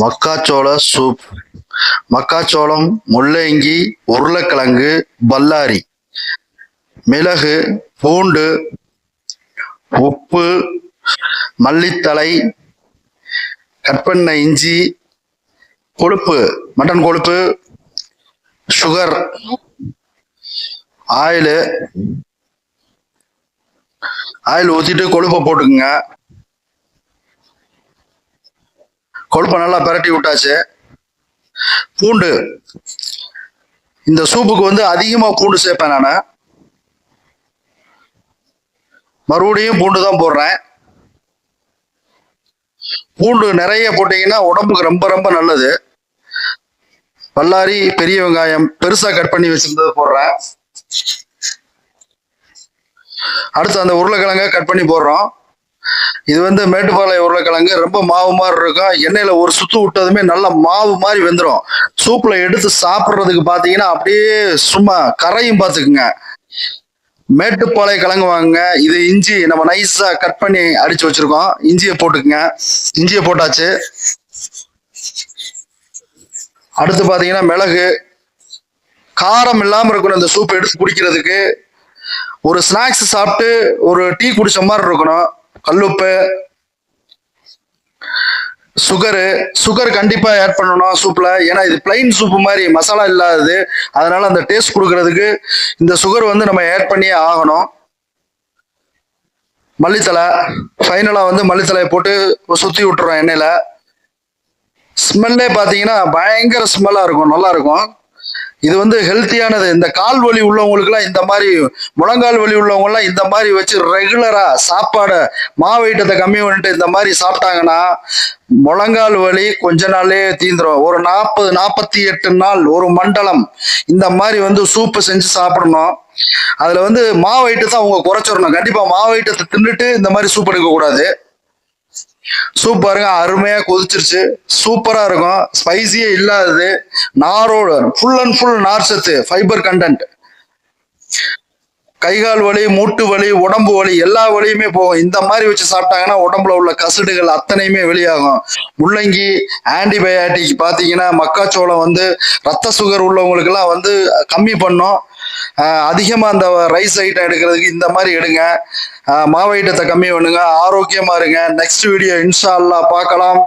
மக்காச்சோள soup மக்காச்சோளம் முள்ளங்கி உருளைக்கிழங்கு பல்லாரி. மிளகு பூண்டு உப்பு மல்லித்தழை கற்பெண்ணெய் இஞ்சி கொழுப்பு மட்டன் கொழுப்பு சுகர் ஆயிலு ஆயில் ஊற்றிட்டு கொழுப்பை போட்டுக்குங்க. கொழுப்பை நல்லா பிரட்டி விட்டாச்சு. பூண்டு. இந்த சூப்புக்கு வந்து அதிகமாக பூண்டு சேர்ப்பேன் நான். மறுபடியும் பூண்டு தான் போடுறேன். பூண்டு நிறைய போட்டீங்கன்னா உடம்புக்கு ரொம்ப ரொம்ப நல்லது. பல்லாரி பெரிய வெங்காயம் பெருசா கட் பண்ணி வச்சிருந்தது போடுறேன். அடுத்து அந்த உருளைக்கிழங்க கட் பண்ணி போடுறோம். இது வந்து மேட்டுப்பாளைய உருளைக்கிழங்கு ரொம்ப மாவு மாதிரி இருக்கும். எண்ணெயில ஒரு சுத்து விட்டதுமே நல்ல மாவு மாதிரி வெந்துடும் சூப்ல எடுத்து சாப்பிட்றதுக்கு பாத்தீங்கன்னா அப்படியே சும்மா கரையும் பார்த்துக்குங்க மேட்டுப்பாளைய கிழங்கு வாங்க இது இஞ்சி நம்ம நைஸா கட் பண்ணி அடிச்சு வச்சிருக்கோம். இஞ்சியை போட்டுக்குங்க. இஞ்சியை போட்டாச்சு. அடுத்து பாத்தீங்கன்னா மிளகு. காரம் இல்லாம இருக்கணும் இந்த சூப் எடுத்து குடிக்கிறதுக்கு. ஒரு ஸ்நாக்ஸ் சாப்பிட்டு ஒரு டீ குடிச்ச மாதிரி இருக்கணும். கல்லுப்பு சுகரு சுகர் கண்டிப்பா ஆட் பண்ணணும் சூப்ல ஏன்னா இது பிளைன் சூப்பு மாதிரி மசாலா இல்லாதது. அதனால அந்த டேஸ்ட் கொடுக்கறதுக்கு இந்த சுகர் வந்து நம்ம ஆட் பண்ணியே ஆகணும். மல்லித்தலை ஃபைனலா வந்து மல்லித்தலையை போட்டு சுத்தி விட்டுறோம் எண்ணெயில. ஸ்மெல்லே பார்த்தீங்கன்னா பயங்கர ஸ்மெல்லாக இருக்கும் நல்லா இருக்கும். இது வந்து ஹெல்த்தியானது இந்த கால் வலி உள்ளவங்களுக்குலாம் இந்த மாதிரி முழங்கால் வலி உள்ளவங்கலாம் இந்த மாதிரி வச்சு ரெகுலரா சாப்பாடை மாவீட்டத்தை கம்மி பண்ணிட்டு இந்த மாதிரி சாப்பிட்டாங்கன்னா முழங்கால் வலி கொஞ்ச நாளே தீந்துரும். ஒரு நாற்பது நாற்பத்தி எட்டு நாள் ஒரு மண்டலம் இந்த மாதிரி வந்து சூப்பு செஞ்சு சாப்பிடணும். அதுல வந்து மாவைட்டு அவங்க குறைச்சிடணும். கண்டிப்பா மாவைட்டத்தை தின்னுட்டு இந்த மாதிரி சூப் எடுக்க சூப்பருங்க சூப் அருமையா கொதிச்சிருச்சு. சூப்பரா இருக்கும். ஸ்பைசியே இல்லாதது. நாரோடு ஃபுல் அண்ட் ஃபுல் நார் சத்து ஃபைபர் கண்டென்ட் கைகால் வலி மூட்டு வலி உடம்பு வலி எல்லா வலியுமே போகும். இந்த மாதிரி வச்சு சாப்பிட்டாங்கன்னா உடம்புல உள்ள கசடுகள் அத்தனையுமே வெளியாகும். முள்ளங்கி ஆன்டிபயாட்டிக் பார்த்தீங்கன்னா மக்காச்சோளம் வந்து ரத்த சுகர் உள்ளவங்களுக்கெல்லாம் வந்து கம்மி பண்ணும். அதிகமாக அந்த ரைஸ் ஐட்டம் எடுக்கிறதுக்கு இந்த மாதிரி எடுங்க. ஆஹ் மாவு ஐட்டத்தை கம்மி பண்ணுங்க. ஆரோக்கியமாக இருங்க. நெக்ஸ்ட் வீடியோ இன்ஷா பார்க்கலாம்.